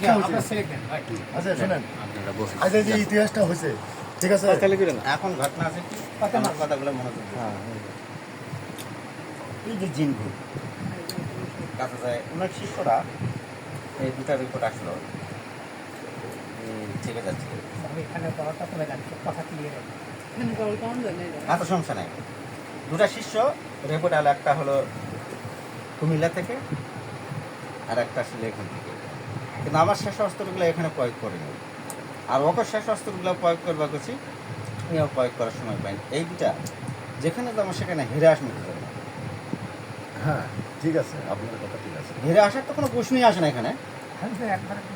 ইতিহাসটা হয়েছে। আচ্ছা শোনেন। আজ এই যে ইতিহাসটা হয়েছে ঠিক আছে? এখন ঘটনা আছে কি। আমার কথাগুলো দিন। হ্যাঁ এই যে জিনভু কাছে যায় ওনার শিষ্যরা এই দুটা রিপোর্ট আসলো। চেপে যাচ্ছে। এত সমস্যা নাই। দুটা শিষ্য রেপোর্ট আলো একটা হলো কুমিল্লা থেকে আর একটা আসলে এখান থেকে। কিন্তু আমার শেষ অস্ত্রগুলো এখানে প্রয়োগ করে করিনি আর ওকে শেষ অস্ত্রগুলো প্রয়োগ করবার করছি আমিও প্রয়োগ করার সময় পাইনি। এই দুটা যেখানে যাব সেখানে হেরে আস মিটে যাবে হ্যাঁ ঠিক আছে আপনার কথা ঠিক আছে। হেরে আসার তো কোনো প্রশ্নই আসে না এখানে।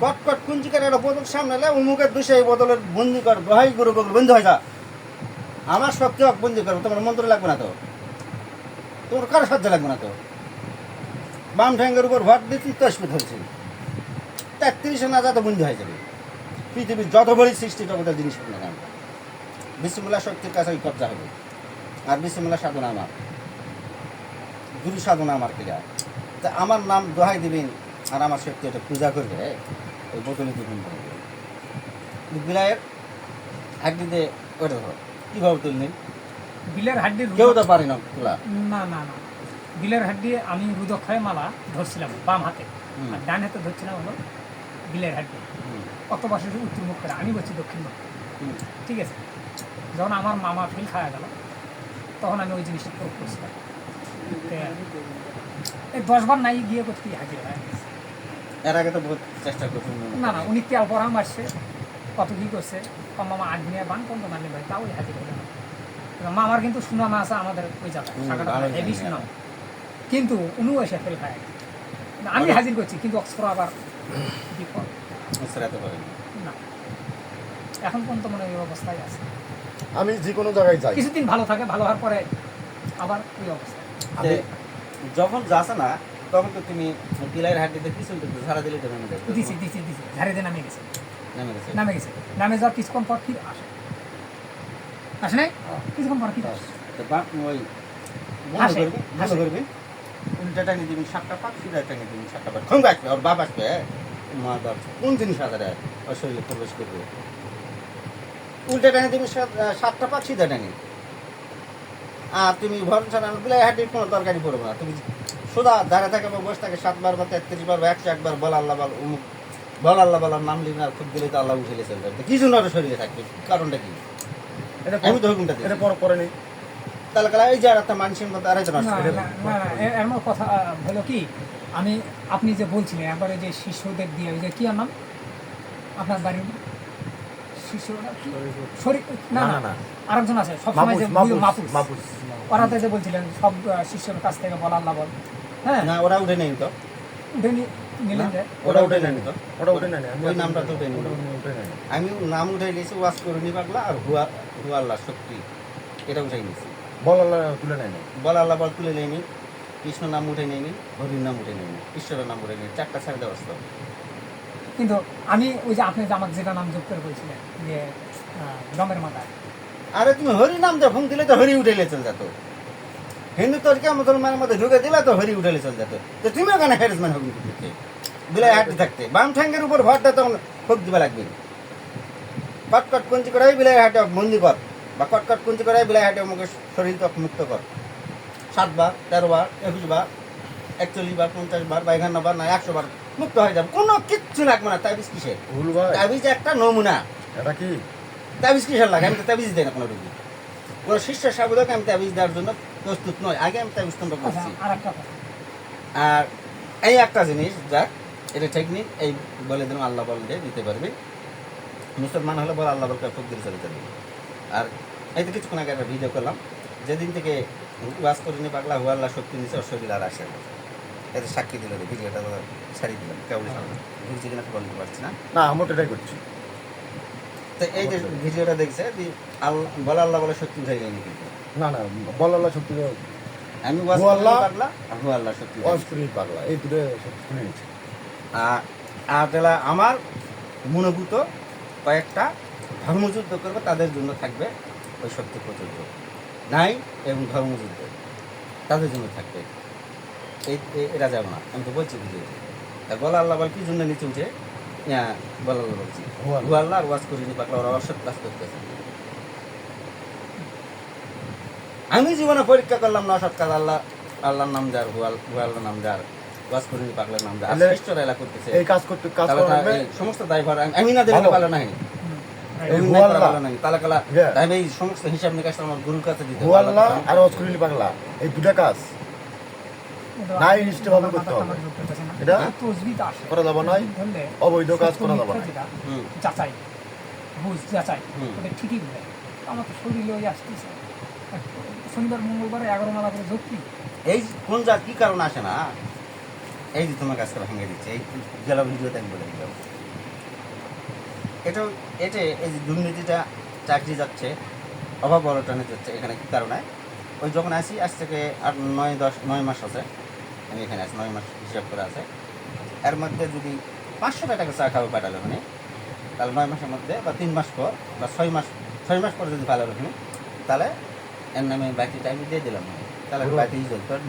কট কট কুঞ্চিকার একটা বোতল সামনে এলে উমুকের দুষে এই বোতলের বন্দি কর ভাই গুরু বগল বন্ধু হয়ে যা। আমার শক্তি হক বন্দি করব তোমার মন্ত্র লাগবে না তো। তোমার কারও সাহায্য লাগবে না তো। বাম ঠ্যাঙ্গের উপর ভর দিয়ে তুই তসপিত হয়েছিল তেত্রিশে না যাতে বন্দি হয়ে যাবে। পৃথিবীর যত বড় সৃষ্টি জগতের জিনিস না। বিশ্বমূল্লা শক্তির কাছে ওই কবজা হবে। আর বিশ্বমূল্লা সাধনা আমার। গুরু সাধনা আমার ক্রিয়া তা আমার নাম দোহাই দিবেন আর আমার শক্তি এটা পূজা করবে ওই বোতলে দিবেন বিলায়ের একদিকে ওটা ধরো। কীভাবে তুললেন? বিলের হাড্ডি কেউ তো পারে না তোলা না না না। বিলের হাড্ডি আমি রুদক্ষয় মালা ধরছিলাম বাম হাতে। আর ডান হাতে ধরছিলাম হলো বিলের হুম, কত বছর উত্তর মুখ করে আমি বলছি দক্ষিণ মুখ। ঠিক আছে? যখন আমার মামা ফিল খাওয়া গেল তখন আমি ওই জিনিসটা প্রয়োগ করছিলাম। এই দশবার নাই গিয়ে করতে হাজির হয়ে। এর আগে তো বহুত চেষ্টা করছি না না উনি তেল পরাম আসছে কত কি করছে কম মামা আট নিয়ে বান কত মানি ভাই তাও হাজির হলো মামার কিন্তু সুনাম আছে আমাদের ওই জায়গায় হেভি সুনাম। কিন্তু উনিও এসে ফেল খায়। আমি হাজির করছি কিন্তু অক্সফোর আবার বিপদ সেরাতে পারেন না। এখন পর্যন্ত মনে হয় এই অবস্থায় আছে। আমি যে কোনো জায়গায় যাই। কিছুদিন ভালো থাকে ভালো হওয়ার পরে আবার ওই অবস্থা। যখন যাস না তখন তো তুমি বিলাইয়ের হাড্ডিতে পিছন থেকে ঝাড়া দিলে তো নেমে যাবে। দিছি দিছি দিছি। ঝাড়ে দিয়ে নামে গেছে। নেমে গেছে। নামে গেছে। নামে যাওয়ার কিছুক্ষণ পর ফির আসে। আসে নাই? হ্যাঁ। কিছুক্ষণ পর ফির আসে। তো ওই বন্ধ হাসে, করবি? বন্ধ হাসে। করবি? উল্টা টাঙিয়ে দিবি সাতটা পাক সাতটা পাক। খঙ্গ আসবে? ওর বাপ আসবে? মা বাপ। কোন জিনিস আদারে ওর শরীরে প্রবেশ করবে? উল্টা সাতটা পাক সিধা আর তুমি ভরসা না বিলাই হাটির কোনো দরকারই পড়বে না। তুমি সোজা দাঁড়া থাকে বা বসে থাকে সাতবার বা তেত্রিশ বার বা একশো একবার বল আল্লাহ বল উমুক। বল আল্লাহ বলার নাম লিখবে আর খুব দিলে তো আল্লাহ উঠে চলে যাবে কি জন্য ওর শরীরে থাকবে। কারণটা কি? এটা আমি তো হুকুমটা এটা পর করে নেই। তাহলে কালা এই যে আর একটা মানুষের মধ্যে আরেকজন না এমন কথা হলো কি আমি আপনি যে বলছিলেন একবারে যে শিশুদের দিয়ে ওই যে কি আর নাম? আপনার বাড়ির শিশুরা কি? শরীর না না, না। আরেকজন আছে সবসময় মাপুস যে মাপুস মাপুস মাপুস ওরা তো যে বলছিলেন সব শিষ্যর কাছ থেকে বল আল্লাহ বল হ্যাঁ? না ওরা উঠে নেই তো। উঠে নি- নিলেন যে? ওটা উঠে নেয়নি তো। ওটা উঠে নেয়নি ওই নামটা তো উঠে আমি নাম উঠে নিয়েছি ওয়াশ করে নি পাগলা আর হুয়া হুয়া আল্লাহ শক্তি এটা উঠে নিয়েছি। বল আল্লাহ তুলে নেয়নি? বল আল্লাহ বল তুলে নেয়নি কৃষ্ণ নাম উঠে নেয়নি হরির নাম উঠে নেয়নি ঈশ্বরের নাম উঠে নেই চারটা ছাড় দেওয়া কিন্তু আমি ওই যে আপনি যে আমাকে যেটা নাম যোগ করে বলছিলেন যে রমের মাথা আরে তুমি হরি নাম যখন দিলে তো হরি উঠে চলে যেত। হিন্দু তরকে মুসলমানের মধ্যে ঢুকে দিলে তো হরি উঠে চলে যেত। তো তুমি ওখানে হ্যারাসমেন্ট হবে করতে বিলাই হাঁটতে থাকতে। বাম ঠ্যাঙ্গের উপর ভরটা তখন খুব দিবা লাগবে। কট কট কুঞ্চি করে বিলাই হাটে বন্দি কর। বা কটকট কট কুঞ্চি করে বিলাই হাটে মুখে শরীর ত্বক মুক্ত কর। সাতবার তেরো বার একুশ বার একচল্লিশ বার পঞ্চাশ বার বা একান্ন বার না একশো বার মুক্ত হয়ে যাবে। কোনো কিচ্ছু লাগবে না তাবিজ ভাই। তাবিজ একটা নমুনা। এটা কি? তাবিজ কিসের লাগে? আমি তো তাবিজ দেয় না কোনো রুগী। কোনো শিষ্য সাবুদকে আমি তাবিজ দেওয়ার জন্য প্রস্তুত নয় আগে আমি তাবিজ তোমরা আচ্ছা করছি। আর এই একটা জিনিস যাক এটা টেকনিক এই বলে দিলাম আল্লাহ বল দিয়ে দিতে পারবে। মুসলমান হলে বল আল্লাহ বলকে খুব দিলে চলে যাবে আর এই তো কিছুক্ষণ আগে একটা ভিডিও করলাম যেদিন থেকে ওয়াজ করিনি পাগলা হু আল্লাহ শক্তি নিচে শরীর আর আসে এতে সাক্ষী দিল ভিডিওটা ছাড়িয়ে দিলাম কেবল ঘুরছে কিনা বলতে পারছি না? না আমি এটাই করছি। তো এই যে ভিডিওটা দেখছে বলে আল্লাহ বলে শক্তি উঠে যায়নি কিন্তু না না বল আল্লাহ সত্যি আমি ওয়াজ আল্লাহ, পাগলা শক্তি উঠে অস্ত্রী পাগলা এই দুটো শুনে নিচ্ছি আর আর তাহলে আমার মনোভূত কয়েকটা ধর্মযুদ্ধ করবে তাদের জন্য থাকবে ওই শক্তি প্রচুর্য নাই এবং ধর্মযুদ্ধ। তাদের জন্য থাকবে। এই এরা যাবে না। আমি তো বলছি বুঝে তা বলা আল্লাহ বল কি জন্য নিচে উঠে? হ্যাঁ বলা বলছি। হুয়াল্লা। হুয়াল্লা আর ওয়াজ করিনি পাকলা ওরা অসৎ কাজ করতেছে। আমি জীবনে পরীক্ষা করলাম না অসৎ কাজ। আল্লাহ আল্লাহর নাম যার হুয়াল হুয়াল্লার নাম যার ওয়াজ করিনি পাকলার নাম যার। এলা করতেছে। এই কাজ করতে কাজ সমস্ত দায়ভার আমি- না ভালো। ভালো নাই। নাই। তাহলে কালা আমি এই সমস্ত হিসাব নিকাশ আমার গুরুর কাছে দিতে হবে। আর অস্করিলি পাগলা। এই দুটা কাজ নাই করতে হবে। এটা করা যাবে না। অবৈধ কাজ করা যাবে না। যাচাই বুঝ যাচাই ঠিকই আমার তো শরীরে ওই আসতেছে। শনিবার মঙ্গলবারে এগারো মালা করে কি এই কোন যা কি কারণ আসে না? এই যে তোমার কাছে ভেঙে দিচ্ছে এই আমি বলে দিলাম এটা এটা এই যে দুর্নীতিটা চাকরি যাচ্ছে অভাব অনটনে যাচ্ছে এখানে কি কারণে? ওই যখন আসি আজ থেকে আট নয় দশ নয় মাস আছে আমি এখানে আছি নয় মাস হিসাব করে আছে। এর মধ্যে যদি পাঁচশো টাকা চা খাবে পাঠালো মানে তাহলে নয় মাসের মধ্যে বা তিন মাস পর বা ছয় মাস ছয় মাস পর যদি পাঠালো ওখানে তাহলে এর নামে বাকিটা আমি দিয়ে দিলাম তাহলে বাকি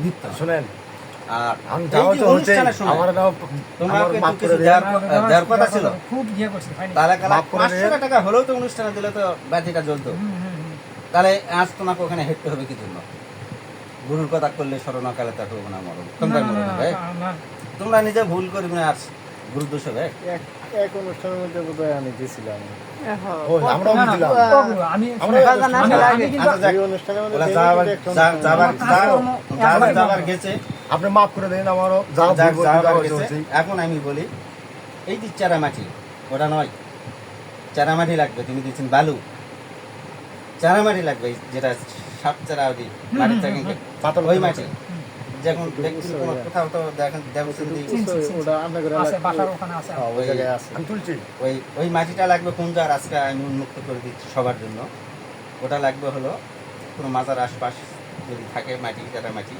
নিত্য শুনেন আর আমার দেওয়ার কথা ছিল। খুব ইয়ে করছে তাহলে কালা পাঁচশো টাকা হলেও তো অনুষ্ঠানে দিলে তো বাতিটা জ্বলতো। হুম, হুম, হুম। তাহলে আজ তোমাকে ওখানে হেঁটতে হবে কি জন্য? গুরুর কথা করলে স্মরণকালে তা হবে না মরণ। তোমরা মরণ নিজে ভুল করবে না আর গুরু দোষ হবে। এক এক অনুষ্ঠানের মধ্যে বোধহয় আমি যাবার। গেছে। আপনি মাফ করে দেন আমারও যা যার এখন আমি বলি এই যে চারামাটি ওটা নয়। চারামাটি লাগবে তুমি দিচ্ছেন বালু। চারামাটি লাগবে যেটা সাপ চারা থেকে পাতল ওই মাটি যখন দেখছি কোথাও তো দেখেন দেখছেন হ্যাঁ, ওই ওই- আমি ওই ওই মাটিটা লাগবে কোন যার আজকে আমি উন্মুক্ত করে দিচ্ছি সবার জন্য। ওটা লাগবে হলো কোনো মাজার আশপাশ যদি থাকে মাটি কাটা মাটি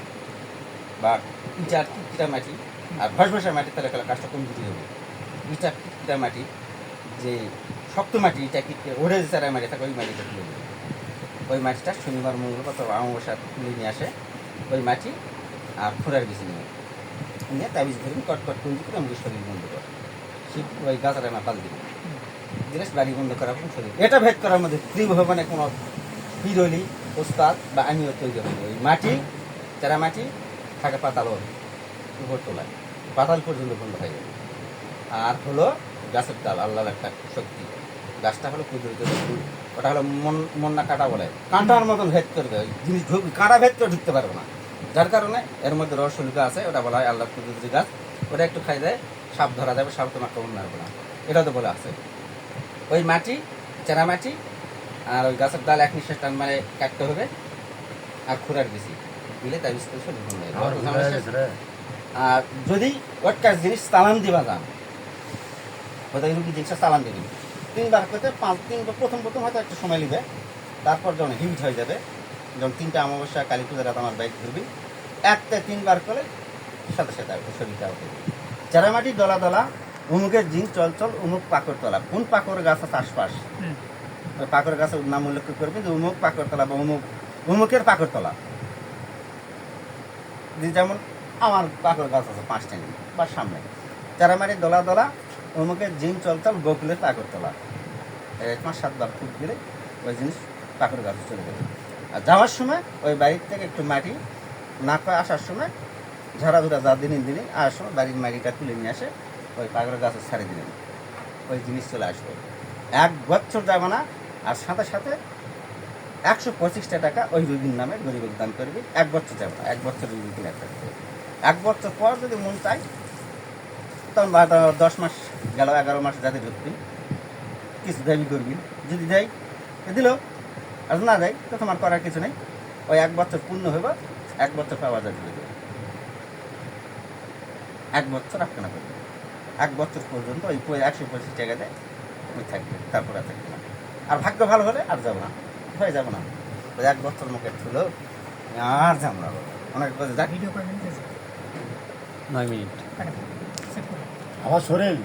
বা ইটার কিটা মাটি? আর ভসভসা মাটি তাহলে তাহলে কাজটা কম দিতে হবে? ইটা কিটা মাটি? যে শক্ত মাটি ইটা কিটকে ওরে যে চারা মাটি থাকে, ওই মাটিটা তুলে ওই মাটিটা শনিবার, মঙ্গলবার তো অমাবস্যা তুলে নিয়ে আসে, ওই মাটি আর খোঁড়ার বেশি নিয়ে। নিয়ে তাবিজ ধরুন কট কট কুঞ্জি করে আমাদের শরীর বন্ধ করে। শীত ওই গাছটা আমার পাল দিবে। জিনিস বাড়ি বন্ধ করার কোনো শরীর। এটা ভেদ করার মধ্যে ত্রিভুবনে কোনো হিরোলি ওস্তাদ বা আমিও তৈরি হয়নি। ওই মাটি, চারা মাটি থাকে পাতাল উপর তোলায়। পাতাল পর্যন্ত বন্ধ হয়ে যাবে আর হলো গাছের ডাল, আল্লাহর একটা শক্তি। গাছটা হলো কুদরিত ওটা হলো মন মন্না কাটা বলে। কাঁটার মতন ভেদ করে দেয়। জিনিস কাঁটা ভেদ করে ঢুকতে পারবে না। যার কারণে এর মধ্যে রসলিকা আছে, ওটা বলা হয় আল্লাহ কুদরতি গাছ। ওটা একটু খাই দেয়, সাপ ধরা যাবে, সাপ তোমার কেমন মারবে না। এটা তো বলে আছে। ওই মাটি, চেরা মাটি, আর ওই গাছের ডাল এক নিঃশ্বাস টান মানে কাটতে হবে। আর খুঁড়ার বেশি দিলে তার সব ভুল। আর যদি ওটকার জিনিস চালান দিবা যান কোথায় রুগী জিনিসটা চালান দিবি? তিনবার করতে পাঁচ দিন প্রথম প্রথম হয়তো একটা সময় নেবে। তারপর যখন হিউজ হয়ে যাবে যখন তিনটা অমাবস্যা কালী পূজার রাত আমার বাইক ধরবি একটা তিনবার করে সাথে সাথে আর শরীরটা উঠে চারামাটি দলা দলা উমুকের জিন চল চল উমুক পাকর তলা। কোন পাকর গাছ আছে আশপাশ? পাকর গাছের নাম উল্লেখ করবেন যে উমুক পাকর তলা বা উমুক উমুকের পাকর তলা। যেমন আমার পাকর গাছ আছে পাঁচটা নিয়ে, বা সামনে। চারামারি দোলা দোলা অমুকের জিন চলচল গোকুলের পাকর তোলা। এক মাস সাতবার ফুট গেলে ওই জিনিস পাকর গাছ চলে যাবে আর যাওয়ার সময় ওই বাড়ির থেকে একটু মাটি না করে আসার সময় ঝাড়া ধরা যা দিনে দিনে আসার সময় বাড়ির মাটিটা তুলে নিয়ে আসে, ওই পাকর গাছে ছাড়ে দিলেন। ওই জিনিস চলে আসবে এক বছর যাবে না, আর সাথে সাথে একশো পঁচিশটা টাকা ওই রুগীর নামে গরিবের দান করবি। এক বছর যাবে এক বছর রুগী কিনে থাকবে এক বছর পর যদি মন চাই তখন দশ মাস গেল, এগারো মাস যাতে ঢুকবি কিছু দাবি করবি। যদি দেয় দিল, আর না দেয়, তো তোমার করার কিছু নেই। ওই এক বছর পূর্ণ হইব, এক বছর পাওয়া যাবে। এক বছর আপনার করবে। এক বছর পর্যন্ত ওই একশো পঁচিশ টাকাতে ওই থাকবে, তারপরে থাকবে না। আর ভাগ্য ভালো হলে আর যাব না। হয়ে যাব না। এক বছর মুখে ছিল আর যাব না। অনেক যাক ভিডিও করে নয় মিনিট। আমার শরীর